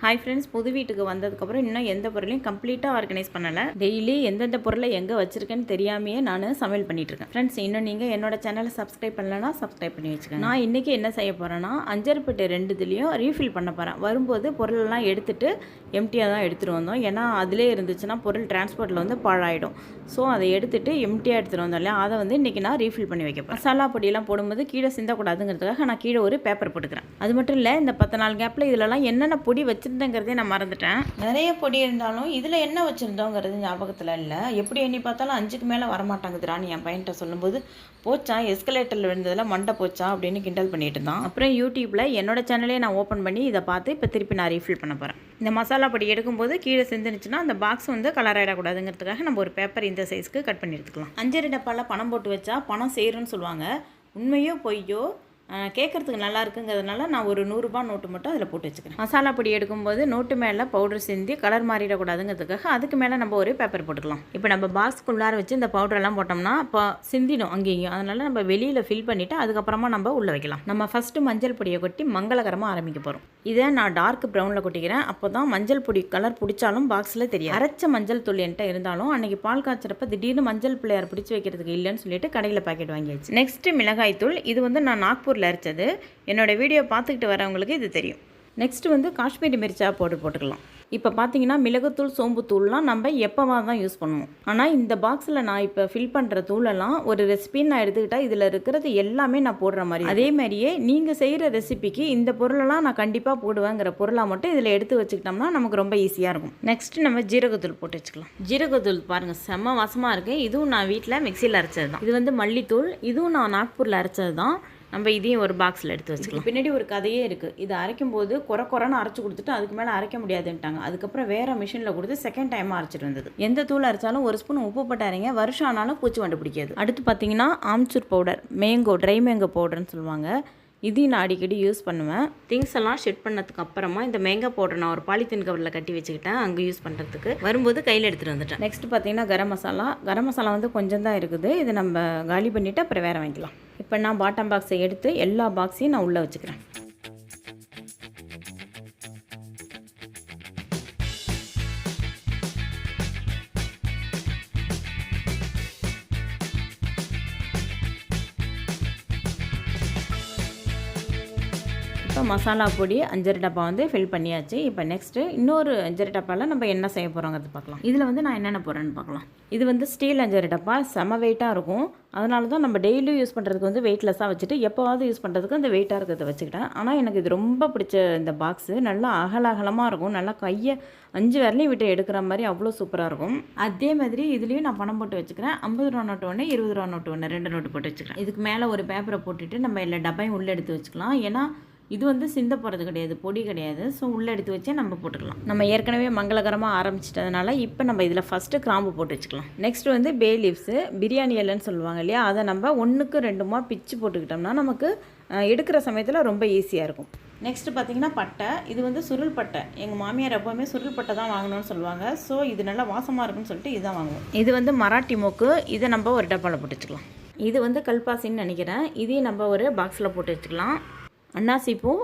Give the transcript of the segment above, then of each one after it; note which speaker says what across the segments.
Speaker 1: Hi friends புது வீட்டுக்கு வந்ததுக்கப்புறம் இன்னும் எந்த பொருளையும் கம்ப்ளீட்டாக ஆர்கனைஸ் பண்ணலை. டெய்லி எந்தெந்த பொருளை எங்கே வச்சிருக்கேன்னு தெரியாமையே நான் சமையல் பண்ணிட்டுருக்கேன் ஃப்ரெண்ட்ஸ் இன்னும் நீங்கள் என்னோட சேனலை சப்ஸ்கிரைப் பண்ணலன்னா சப்ஸ்கிரைப் பண்ணி வச்சுக்கோங்க. நான் இன்றைக்கி என்ன செய்ய போகிறேன்னா அஞ்சரைப்பட்டு ரெண்டு இதுலேயும் ரீஃபில் பண்ண போகிறேன் வரும்போது பொருளெல்லாம் எடுத்துகிட்டு எம்டியாக தான் எடுத்துகிட்டு வந்தோம். ஏன்னா அதிலே இருந்துச்சுன்னா பொருள் டிரான்ஸ்போர்ட்டில் வந்து பாழாயிடும். ஸோ அதை எடுத்துகிட்டு எம்டியாக எடுத்துகிட்டு வந்தோம் இல்லையா? அதை வந்து இன்றைக்கி நான் ரீஃபில் பண்ணி வைக்க போகிறேன் மசாலா பொடியெல்லாம் போடும்போது கீழே சிந்தக்கூடாதுங்கிறதுக்காக நான் கீழே ஒரு பேப்பர் போட்டுக்கிறேன். அது மட்டும் இல்லை இந்த பத்து நாள் கேப்பில் இதிலலாம் என்னென்ன பொடி வச்சு வச்சுருந்தேங்கிறதே நான் மறந்துட்டேன். நிறைய பொடி இருந்தாலும் இதில் என்ன வச்சுருந்தோங்கிறது ஞாபகத்தில் இல்லை. எப்படி எண்ணி பார்த்தாலும் அஞ்சுக்கு மேலே வரமாட்டாங்குதுறான்னு என் பையன்கிட்ட சொல்லும்போது போச்சா? எஸ்கலேட்டரில் விழுந்ததில் மண்டை போச்சா? அப்படின்னு கிண்டல் பண்ணிட்டு இருந்தான். அப்புறம் யூடியூப்பில் என்னோட சேனலே நான் ஓப்பன் பண்ணி இதை பார்த்து இப்போ திருப்பி நான் ரீஃபில் பண்ண போகிறேன் இந்த மசாலா பொடி எடுக்கும்போது கீழே சிந்துனுச்சுன்னா அந்த பாக்ஸ் வந்து கலர் ஆகிடக்கூடாதுங்கிறதுக்காக நம்ம ஒரு பேப்பர் இந்த சைஸ்க்கு கட் பண்ணி எடுத்துக்கலாம். அஞ்சரை டப்பாவில் பணம் போட்டு வச்சா பணம் சேரும்னு சொல்லுவாங்க. உண்மையோ பொய்யோ கேட்கறதுக்கு நல்லா இருக்குங்கிறதுனால நான் ஒரு நூறுரூபா நோட்டு மட்டும் அதில் போட்டு வச்சுக்கிறேன். மசாலா பொடி எடுக்கும்போது நோட்டு மேலே பவுடர் சிந்தி கலர் மாறிடக்கூடாதுங்கிறதுக்காக அதுக்கு மேலே நம்ம ஒரு பேப்பர் போட்டுக்கலாம். இப்போ நம்ம பாக்ஸ்க்குள்ளார வச்சு இந்த பவுடரெல்லாம் போட்டோம்னா இப்போ சிந்திடும் அங்கேயும். அதனால நம்ம வெளியில் ஃபில் பண்ணிவிட்டு அதுக்கப்புறமா நம்ம உள்ளே வைக்கலாம். நம்ம ஃபஸ்ட்டு மஞ்சள் பொடியை கொட்டி மங்களகரமாக ஆரம்பிக்க போகிறோம் இதை நான் டார்க் ப்ரௌனில் கொட்டிக்கிறேன். அப்போ தான் மஞ்சள் பொடி கலர் பிடிச்சாலும் பாக்ஸில் தெரியும் அரைச்ச மஞ்சள் தூள் என்கிட்ட இருந்தாலும் அன்னைக்கு பால் காய்ச்சறப்ப திடீர்னு மஞ்சள் பிள்ளையார் பிடிச்சி வைக்கிறதுக்கு இல்லைன்னு சொல்லிட்டு கடையில் பாக்கெட் வாங்கியாச்சு. நெக்ஸ்ட் மிளகாய் தூள் இது வந்து நான் நாக்பூர் நாக்பூரில் அரைச்சது. என்னோட வீடியோ பார்த்துக்கிட்டு வரவங்களுக்கு இது தெரியும். நெக்ஸ்ட் வந்து காஷ்மீரி மிர்ச்சா போட்டு போட்டுக்கலாம். இப்போ பார்த்தீங்கன்னா மிளகுத்தூள் சோம்புத்தூள்லாம் நம்ம எப்போவாக தான் யூஸ் பண்ணுவோம். ஆனால் இந்த பாக்ஸில் நான் இப்போ ஃபில் பண்ணுற தூளெல்லாம் ஒரு ரெசிபின்னு நான் எடுத்துக்கிட்டால் இதில் இருக்கிறது எல்லாமே நான் போடுற மாதிரி அதே மாதிரியே நீங்கள் செய்கிற ரெசிபிக்கு இந்த பொருளெல்லாம் நான் கண்டிப்பாக போடுவேங்கிற பொருளாக மட்டும் இதில் எடுத்து வச்சுக்கிட்டோம்னா நமக்கு ரொம்ப ஈஸியாக இருக்கும். நெக்ஸ்ட் நம்ம ஜீரகத்தூள் போட்டு வச்சுக்கலாம். ஜீரகத்தூள் பாருங்கள் செம்ம வாசமாக இருக்குது இதுவும் நான் வீட்டில் மிக்சியில் அரைச்சது தான் இது வந்து மல்லித்தூள் இதுவும் நான் நாக்பூரில் அரைச்சது தான் நம்ம இதையும் ஒரு பாக்ஸில் எடுத்து வச்சுக்கலாம். பின்னாடி ஒரு கதையே இருக்குது இது அரைக்கும் போது குறை குறைன்னு அரைச்சி கொடுத்துட்டு அதுக்கு மேலே அரைக்க முடியாதுன்ட்டாங்க. அதுக்கப்புறம் வேறு மிஷினில் கொடுத்து செகண்ட் டைமாக அரைச்சிட்டு வந்தது. எந்த தூள் அரைச்சாலும் ஒரு ஸ்பூன் உப்பு போட்டு அரைங்க. வருஷம் ஆனாலும் பூச்சி வண்டு பிடிக்காது. அடுத்து பார்த்தீங்கன்னா amchur powder mango dry mango பவுடர்னு சொல்லுவாங்க. இதையும் நான் அடிக்கடி யூஸ் பண்ணுவேன். திங்ஸ் எல்லாம் ஷெட் பண்ணதுக்கு அப்புறமா இந்த மேங்கா பவுடர் நான் ஒரு பாலித்தீன் கவரில் கட்டி வச்சுக்கிட்டேன். அங்கே யூஸ் பண்ணுறதுக்கு வரும்போது கையில் எடுத்துகிட்டு வந்துட்டேன். நெக்ஸ்ட் பார்த்தீங்கன்னா கரம் மசாலா. கரம் மசாலா வந்து கொஞ்சம் தான் இருக்குது. இது நம்ம காலி பண்ணிவிட்டு அப்புறம் வேறு வாங்கிக்கலாம். இப்போ நான் பாட்டம் பாக்ஸை எடுத்து எல்லா பாக்ஸையும் நான் உள்ளே வச்சுக்கிறேன். இப்போ மசாலா பொடி அஞ்சரை டப்பா வந்து ஃபில் பண்ணியாச்சு. இப்போ நெக்ஸ்ட்டு இன்னொரு அஞ்சரை டப்பாவில் நம்ம என்ன செய்ய போகிறோங்கிறது பார்க்கலாம். இதில் வந்து நான் என்னென்ன போகிறேன்னு பார்க்கலாம். இது வந்து ஸ்டீல் அஞ்சரை டப்பா செம வெயிட்டாக இருக்கும். அதனால தான் நம்ம டெய்லியும் யூஸ் பண்ணுறதுக்கு வந்து வெயிட்லெஸ்ஸாக வச்சுட்டு எப்போவாவது யூஸ் பண்ணுறதுக்கு அந்த வெயிட்டாக இருக்கிறத வச்சுக்கிட்டேன். ஆனால் எனக்கு இது ரொம்ப பிடிச்ச இந்த பாக்ஸு நல்லா அகலகலமாக இருக்கும். நல்லா கையை அஞ்சு விரலையும் விட்டு எடுக்கிற மாதிரி அவ்வளோ சூப்பராக இருக்கும். அதே மாதிரி இதுலேயும் நான் பணம் போட்டு வச்சுக்கிறேன். ஐம்பது ரூபா நோட்டு ஒன்று இருபது ரூபா நோட்டு ஒன்று ரெண்டு நோட்டு போட்டு வச்சுக்கிறேன். இதுக்கு மேலே ஒரு பேப்பரை போட்டுட்டு நம்ம எல்லா டப்பையும் உள்ளே எடுத்து வச்சுக்கலாம். ஏன்னா இது வந்து சிந்த போகிறது கிடையாது பொடி கிடையாது. ஸோ உள்ளே எடுத்து வச்சே நம்ம போட்டுக்கலாம். நம்ம ஏற்கனவே மங்களகரமாக ஆரம்பிச்சிட்டதுனால இப்போ நம்ம இதில் ஃபஸ்ட்டு கிராம்பு போட்டு வச்சுக்கலாம். நெக்ஸ்ட் வந்து பே லீவ்ஸு பிரியாணி இலைன்னு சொல்லுவாங்க இல்லையா? அதை நம்ம ஒன்றுக்கு ரெண்டுமா பிச்சு போட்டுக்கிட்டோம்னா நமக்கு எடுக்கிற சமயத்தில் ரொம்ப ஈஸியாக இருக்கும். நெக்ஸ்ட் பார்த்தீங்கன்னா பட்டை. இது வந்து சுருள் பட்டை. எங்கள் மாமியார் எப்போவுமே சுருள் பட்டை தான் வாங்கணும்னு சொல்லுவாங்க. ஸோ இது நல்லா வாசமாக இருக்குன்னு சொல்லிட்டு இதுதான் வாங்குவோம். இது வந்து மராட்டி மோக்கு. இதை நம்ம ஒரு டப்பாவில் போட்டு வச்சுக்கலாம். இது வந்து கல்பாசின்னு நினைக்கிறேன். இதையும் நம்ம ஒரு பாக்ஸில் போட்டு வச்சுக்கலாம். அன்னாசி பூ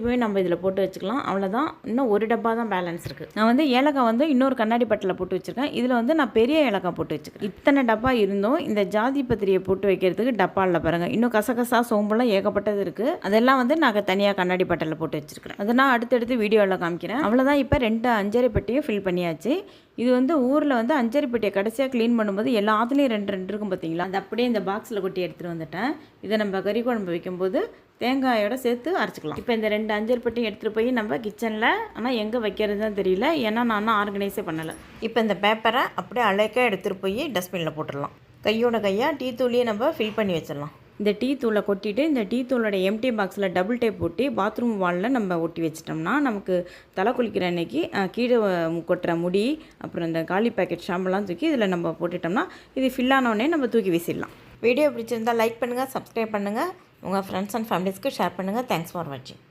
Speaker 1: பூவே நம்ம இதில் போட்டு வச்சுக்கலாம். அவ்வளோதான். இன்னும் ஒரு டப்பா தான் பேலன்ஸ் இருக்குது நான் வந்து ஏலக்காய் வந்து இன்னொரு கண்ணாடி பட்டில் போட்டு வச்சுருக்கேன். இதில் வந்து நான் பெரிய ஏலக்காய் போட்டு வச்சுருக்கேன். இத்தனை டப்பா இருந்தும் இந்த ஜாதி பத்திரியை போட்டு வைக்கிறதுக்கு டப்பாவில் பாருங்கள் இன்னும் கசகசா சோம்பெல்லாம் ஏகப்பட்டது இருக்குது அதெல்லாம் வந்து நான் தனியாக கண்ணாடி பட்டில் போட்டு வச்சுருக்கிறேன். அதை நான் அடுத்தடுத்து வீடியோவில் காமிக்கிறேன். அவ்வளோதான். இப்போ ரெண்டு அஞ்சரை பெட்டியும் ஃபில் பண்ணியாச்சு. இது வந்து ஊரில் வந்து அஞ்சரி பெட்டியை கடைசியாக க்ளீன் பண்ணும்போது எல்லாத்துலேயும் ரெண்டு ரெண்டு இருக்கும் பார்த்தீங்களா? அது அப்படியே இந்த பாக்ஸில் கொட்டி எடுத்துகிட்டு வந்துட்டேன். இதை நம்ம கறி குழம்பு வைக்கும்போது தேங்காயோட சேர்த்து அரைச்சிக்கலாம். இப்போ இந்த ரெண்டு அஞ்சல் பெட்டியும் எடுத்துகிட்டு போய் நம்ம கிச்சனில் ஆனால் எங்கே வைக்கிறதுன்னு தெரியல. ஏன்னா நான் ஆர்கனைஸே பண்ணலை. இப்போ இந்த பேப்பரை அப்படியே அழைக்க எடுத்துகிட்டு போய் டஸ்ட்பினில் போட்டுடலாம். கையோட கையாக டீ தூளியை நம்ம ஃபில் பண்ணி வச்சிடலாம். இந்த டீ தூளை கொட்டிட்டு இந்த டீ தூளோட எம்டி பாக்ஸில் டபுள் டேப் ஒட்டி பாத்ரூம் வாலில் நம்ம ஒட்டி வச்சிட்டோம்னா நமக்கு தலை குளிக்கிற அன்னைக்கு கீழே கொட்டுற முடி அப்புறம் இந்த காலி பேக்கெட் ஷாம்பெல்லாம் தூக்கி இதில் நம்ம போட்டுட்டோம்னா இது ஃபில் ஆனோடனே நம்ம தூக்கி வீசிடலாம். வீடியோ பிடிச்சிருந்தால் லைக் பண்ணுங்கள் சப்ஸ்கிரைப் பண்ணுங்கள் உங்கள் ஃப்ரெண்ட்ஸ் அண்ட் ஃபேமிலிஸ்க்கு ஷேர் பண்ணுங்கள் தேங்க்ஸ் ஃபார் வாட்சிங்